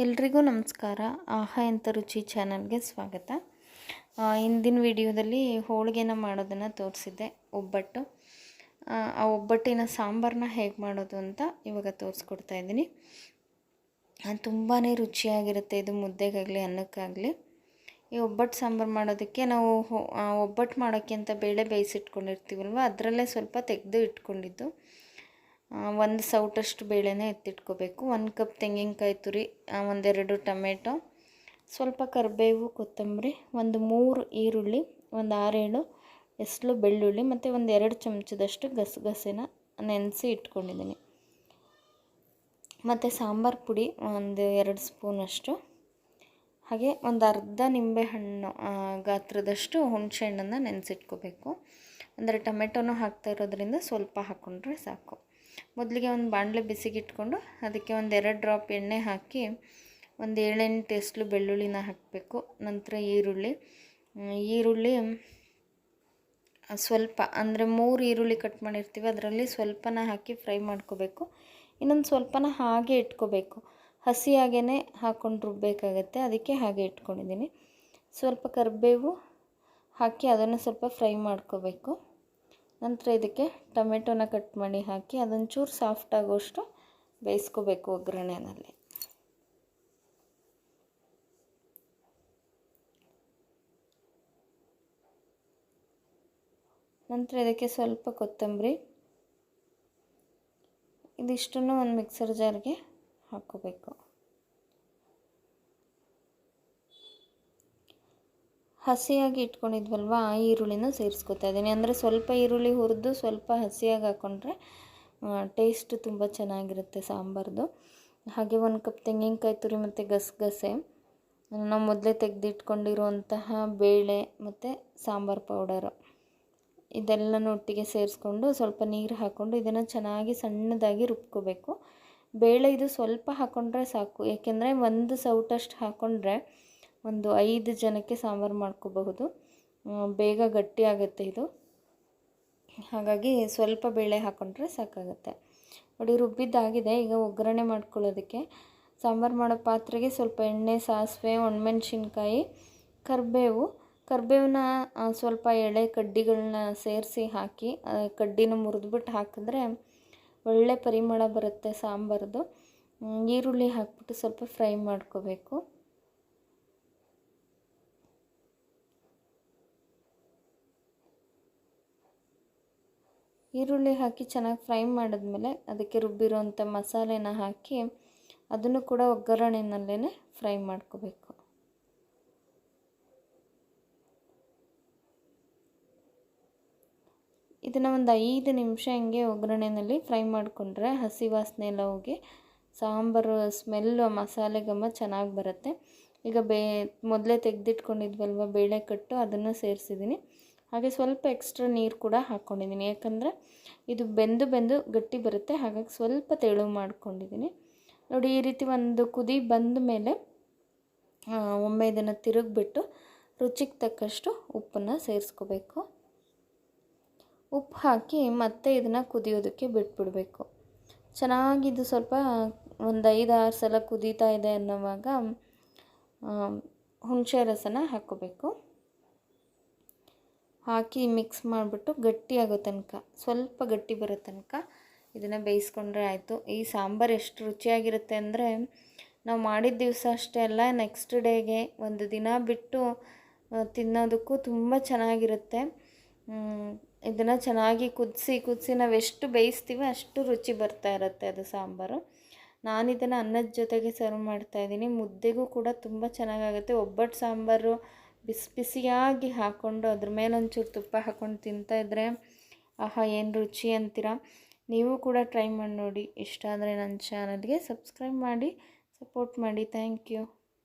ಎಲ್ರಿಗೂ ನಮಸ್ಕಾರ. ಆಹಾ ಎಂತ ರುಚಿ ಚಾನಲ್ಗೆ ಸ್ವಾಗತ. ಇಂದಿನ ವಿಡಿಯೋದಲ್ಲಿ ಹೋಳಿಗೆನ ಮಾಡೋದನ್ನು ತೋರಿಸಿದ್ದೆ ಒಬ್ಬಟ್ಟು. ಆ, ಒಬ್ಬಟ್ಟಿನ ಸಾಂಬಾರನ್ನ ಹೇಗೆ ಮಾಡೋದು ಅಂತ ಇವಾಗ ತೋರಿಸ್ಕೊಡ್ತಾ ಇದ್ದೀನಿ. ತುಂಬಾ ರುಚಿಯಾಗಿರುತ್ತೆ ಇದು ಮುದ್ದೆಗಾಗಲಿ ಅನ್ನಕ್ಕಾಗಲಿ. ಈ ಒಬ್ಬಟ್ಟು ಸಾಂಬಾರು ಮಾಡೋದಕ್ಕೆ ನಾವು ಒಬ್ಬಟ್ಟು ಮಾಡೋಕ್ಕೆ ಅಂತ ಬೇಳೆ ಬೇಯಿಸಿಟ್ಕೊಂಡಿರ್ತೀವಲ್ವ ಅದರಲ್ಲೇ ಸ್ವಲ್ಪ ತೆಗೆದು ಇಟ್ಕೊಂಡಿದ್ದು. ಒಂದು ಸೌಟಷ್ಟು ಬೇಳೆನ ಎತ್ತಿಟ್ಕೋಬೇಕು. ಒಂದು ಕಪ್ ತೆಂಗಿನಕಾಯಿ ತುರಿ ಒಂದೆರಡು ಟೊಮೆಟೊ, ಸ್ವಲ್ಪ ಕರಿಬೇವು, ಕೊತ್ತಂಬರಿ, ಒಂದು ಮೂರು ಈರುಳ್ಳಿ, ಒಂದು ಆರೇಳು ಎಸ್ಲು ಬೆಳ್ಳುಳ್ಳಿ, ಮತ್ತು ಒಂದು ಎರಡು ಚಮಚದಷ್ಟು ಗಸಗಸೆನ ನೆನೆಸಿ ಇಟ್ಕೊಂಡಿದ್ದೀನಿ. ಮತ್ತು ಸಾಂಬಾರು ಪುಡಿ ಒಂದು ಎರಡು ಸ್ಪೂನಷ್ಟು. ಹಾಗೆ ಒಂದು ಅರ್ಧ ನಿಂಬೆಹಣ್ಣು ಹಣ್ಣು ಗಾತ್ರದಷ್ಟು ಹುಣಸೆಹಣ್ಣನ್ನು ನೆನೆಸಿಟ್ಕೋಬೇಕು. ಅಂದರೆ ಟೊಮೆಟೊನೂ ಹಾಕ್ತಾ ಇರೋದ್ರಿಂದ ಸ್ವಲ್ಪ ಹಾಕ್ಕೊಂಡ್ರೆ ಸಾಕು. ಮೊದಲಿಗೆ ಒಂದು ಬಾಣಲೆ ಬಿಸಿಗಿಟ್ಕೊಂಡು ಅದಕ್ಕೆ ಒಂದು ಎರಡು ಡ್ರಾಪ್ ಎಣ್ಣೆ ಹಾಕಿ ಒಂದು ಏಳೆಂಟು ಎಸ್ಲು ಬೆಳ್ಳುಳ್ಳಿನ ಹಾಕಬೇಕು. ನಂತರ ಈರುಳ್ಳಿ. ಈರುಳ್ಳಿ ಸ್ವಲ್ಪ, ಅಂದರೆ ಮೂರು ಈರುಳ್ಳಿ ಕಟ್ ಮಾಡಿರ್ತೀವಿ. ಅದರಲ್ಲಿ ಸ್ವಲ್ಪನ ಹಾಕಿ ಫ್ರೈ ಮಾಡ್ಕೋಬೇಕು. ಇನ್ನೊಂದು ಸ್ವಲ್ಪನ ಹಾಗೆ ಇಟ್ಕೋಬೇಕು. ಹಸಿಯಾಗೇ ಹಾಕ್ಕೊಂಡು ರುಬ್ಬಬೇಕಾಗತ್ತೆ ಅದಕ್ಕೆ ಹಾಗೆ ಇಟ್ಕೊಂಡಿದ್ದೀನಿ. ಸ್ವಲ್ಪ ಕರಿಬೇವು ಹಾಕಿ ಅದನ್ನು ಸ್ವಲ್ಪ ಫ್ರೈ ಮಾಡ್ಕೋಬೇಕು. ನಂತರ ಇದಕ್ಕೆ ಟೊಮೆಟೊನ ಕಟ್ ಮಾಡಿ ಹಾಕಿ ಅದೊಂಚೂರು ಚೂರು ಸಾಫ್ಟ್ ಆಗೋಷ್ಟು ಬೇಯಿಸ್ಕೋಬೇಕು ಒಗ್ಗರಣೆನಲ್ಲಿ. ನಂತರ ಇದಕ್ಕೆ ಸ್ವಲ್ಪ ಕೊತ್ತಂಬರಿ. ಇದಿಷ್ಟನ್ನು ಒಂದು ಮಿಕ್ಸರ್ ಜಾರ್ಗೆ ಹಾಕ್ಕೋಬೇಕು. ಹಸಿಯಾಗಿ ಇಟ್ಕೊಂಡಿದ್ವಲ್ವ, ಆ ಈರುಳ್ಳಿನ ಸೇರಿಸ್ಕೊತಾ ಇದ್ದೀನಿ. ಅಂದರೆ ಸ್ವಲ್ಪ ಈರುಳ್ಳಿ ಹುರಿದು ಸ್ವಲ್ಪ ಹಸಿಯಾಗಿ ಹಾಕ್ಕೊಂಡ್ರೆ ಟೇಸ್ಟ್ ತುಂಬ ಚೆನ್ನಾಗಿರುತ್ತೆ ಸಾಂಬಾರ್ದು. ಹಾಗೆ ಒಂದು ಕಪ್ ತೆಂಗಿನಕಾಯಿ ತುರಿ ಮತ್ತು ಗಸಗಸೆ. ನಾವು ಮೊದಲೇ ತೆಗೆದಿಟ್ಕೊಂಡಿರುವಂತಹ ಬೇಳೆ ಮತ್ತು ಸಾಂಬಾರು ಪೌಡರು ಇದೆಲ್ಲನೂ ಒಟ್ಟಿಗೆ ಸೇರಿಸ್ಕೊಂಡು ಸ್ವಲ್ಪ ನೀರು ಹಾಕ್ಕೊಂಡು ಇದನ್ನು ಚೆನ್ನಾಗಿ ಸಣ್ಣದಾಗಿ ರುಬ್ಕೋಬೇಕು. ಬೇಳೆ ಇದು ಸ್ವಲ್ಪ ಹಾಕ್ಕೊಂಡ್ರೆ ಸಾಕು. ಏಕೆಂದರೆ ಒಂದು ಸೌಟಷ್ಟು ಹಾಕ್ಕೊಂಡ್ರೆ ಒಂದು ಐದು ಜನಕ್ಕೆ ಸಾಂಬಾರು ಮಾಡ್ಕೋಬಹುದು. ಬೇಗ ಗಟ್ಟಿ ಆಗುತ್ತೆ ಇದು. ಹಾಗಾಗಿ ಸ್ವಲ್ಪ ಬೇಳೆ ಹಾಕ್ಕೊಂಡ್ರೆ ಸಾಕಾಗುತ್ತೆ. ನೋಡಿ, ರುಬ್ಬಿದ್ದಾಗಿದೆ. ಈಗ ಒಗ್ಗರಣೆ ಮಾಡ್ಕೊಳ್ಳೋದಕ್ಕೆ. ಸಾಂಬಾರು ಮಾಡೋ ಪಾತ್ರೆಗೆ ಸ್ವಲ್ಪ ಎಣ್ಣೆ, ಸಾಸಿವೆ, ಒಣಮೆಣ್ಸಿನ್ಕಾಯಿ, ಕರಿಬೇವು. ಕರಿಬೇವನ್ನ ಸ್ವಲ್ಪ ಎಳೆ ಕಡ್ಡಿಗಳನ್ನ ಸೇರಿಸಿ ಹಾಕಿ ಕಡ್ಡಿನ ಮುರಿದ್ಬಿಟ್ಟು ಹಾಕಿದ್ರೆ ಒಳ್ಳೆ ಪರಿಮಳ ಬರುತ್ತೆ ಸಾಂಬಾರ್ದು. ಈರುಳ್ಳಿ ಹಾಕ್ಬಿಟ್ಟು ಸ್ವಲ್ಪ ಫ್ರೈ ಮಾಡ್ಕೋಬೇಕು. ಈರುಳ್ಳಿ ಹಾಕಿ ಚೆನ್ನಾಗಿ ಫ್ರೈ ಮಾಡಿದ್ಮೇಲೆ ಅದಕ್ಕೆ ರುಬ್ಬಿರೋಂಥ ಮಸಾಲೆನ ಹಾಕಿ ಅದನ್ನು ಕೂಡ ಒಗ್ಗರಣೆನಲ್ಲೇ ಫ್ರೈ ಮಾಡ್ಕೋಬೇಕು. ಇದನ್ನು ಒಂದು ಐದು ನಿಮಿಷ ಹಿಂಗೆ ಒಗ್ಗರಣೆಯಲ್ಲಿ ಫ್ರೈ ಮಾಡಿಕೊಂಡ್ರೆ ಹಸಿ ವಾಸನೆ ಎಲ್ಲ ಹೋಗಿ ಸಾಂಬಾರು ಸ್ಮೆಲ್ಲು ಮಸಾಲೆ ಘಮ ಚೆನ್ನಾಗಿ ಬರುತ್ತೆ. ಈಗ ಬೇ ಮೊದಲೇ ತೆಗೆದಿಟ್ಕೊಂಡಿದ್ವಲ್ವ ಬೇಳೆ ಕಟ್ಟು ಅದನ್ನು ಸೇರಿಸಿದ್ದೀನಿ. ಹಾಗೆ ಸ್ವಲ್ಪ ಎಕ್ಸ್ಟ್ರಾ ನೀರು ಕೂಡ ಹಾಕ್ಕೊಂಡಿದ್ದೀನಿ ಯಾಕಂದರೆ ಇದು ಬೆಂದು ಬೆಂದು ಗಟ್ಟಿ ಬರುತ್ತೆ. ಹಾಗಾಗಿ ಸ್ವಲ್ಪ ತೆಳು ಮಾಡ್ಕೊಂಡಿದ್ದೀನಿ. ನೋಡಿ, ಈ ರೀತಿ ಒಂದು ಕುದಿ ಬಂದ ಮೇಲೆ ಒಮ್ಮೆ ಇದನ್ನು ತಿರುಗಿಬಿಟ್ಟು ರುಚಿಗೆ ತಕ್ಕಷ್ಟು ಉಪ್ಪನ್ನು ಸೇರಿಸ್ಕೋಬೇಕು. ಉಪ್ಪು ಹಾಕಿ ಮತ್ತೆ ಇದನ್ನು ಕುದಿಯೋದಕ್ಕೆ ಬಿಟ್ಬಿಡಬೇಕು. ಚೆನ್ನಾಗಿದ್ದು ಸ್ವಲ್ಪ ಒಂದು ಐದು, ಆರು ಸಲ ಕುದೀತಾ ಇದೆ ಅನ್ನೋವಾಗ ಹುಣಸೆ ರಸನ ಹಾಕ್ಕೋಬೇಕು. ಹಾಕಿ ಮಿಕ್ಸ್ ಮಾಡಿಬಿಟ್ಟು ಗಟ್ಟಿಯಾಗೋ ತನಕ, ಸ್ವಲ್ಪ ಗಟ್ಟಿ ಬರೋ ತನಕ ಇದನ್ನು ಬೇಯಿಸ್ಕೊಂಡ್ರೆ ಆಯಿತು. ಈ ಸಾಂಬಾರು ಎಷ್ಟು ರುಚಿಯಾಗಿರುತ್ತೆ ಅಂದರೆ ನಾವು ಮಾಡಿದ ದಿವಸ ಅಷ್ಟೇ ಅಲ್ಲ ನೆಕ್ಸ್ಟ್ ಡೇಗೆ ಒಂದು ದಿನ ಬಿಟ್ಟು ತಿನ್ನೋದಕ್ಕೂ ತುಂಬ ಚೆನ್ನಾಗಿರುತ್ತೆ. ಇದನ್ನು ಚೆನ್ನಾಗಿ ಕುದಿಸಿ ಕುದಿಸಿ ನಾವು ಎಷ್ಟು ಬೇಯಿಸ್ತೀವಿ ಅಷ್ಟು ರುಚಿ ಬರ್ತಾ ಇರುತ್ತೆ ಅದು ಸಾಂಬಾರು. ನಾನು ಇದನ್ನು ಅನ್ನದ ಜೊತೆಗೆ ಸರ್ವ್ ಮಾಡ್ತಾಯಿದ್ದೀನಿ ಮುದ್ದೆಗೂ ಕೂಡ ತುಂಬ ಚೆನ್ನಾಗಾಗುತ್ತೆ. ಒಬ್ಬಟ್ಟು ಸಾಂಬಾರು ಬಿಸಿ ಬಿಸಿಯಾಗಿ ಹಾಕ್ಕೊಂಡು ಅದ್ರ ಮೇಲೆ ಒಂಚೂರು ತುಪ್ಪ ಹಾಕ್ಕೊಂಡು ತಿಂತಾಯಿದ್ರೆ ಆಹಾ, ಏನು ರುಚಿ ಅಂತೀರ? ನೀವು ಕೂಡ ಟ್ರೈ ಮಾಡಿ ನೋಡಿ. ಇಷ್ಟ ಆದರೆ ನನ್ನ ಚಾನಲ್ಗೆ ಸಬ್ಸ್ಕ್ರೈಬ್ ಮಾಡಿ, ಸಪೋರ್ಟ್ ಮಾಡಿ. Thank you.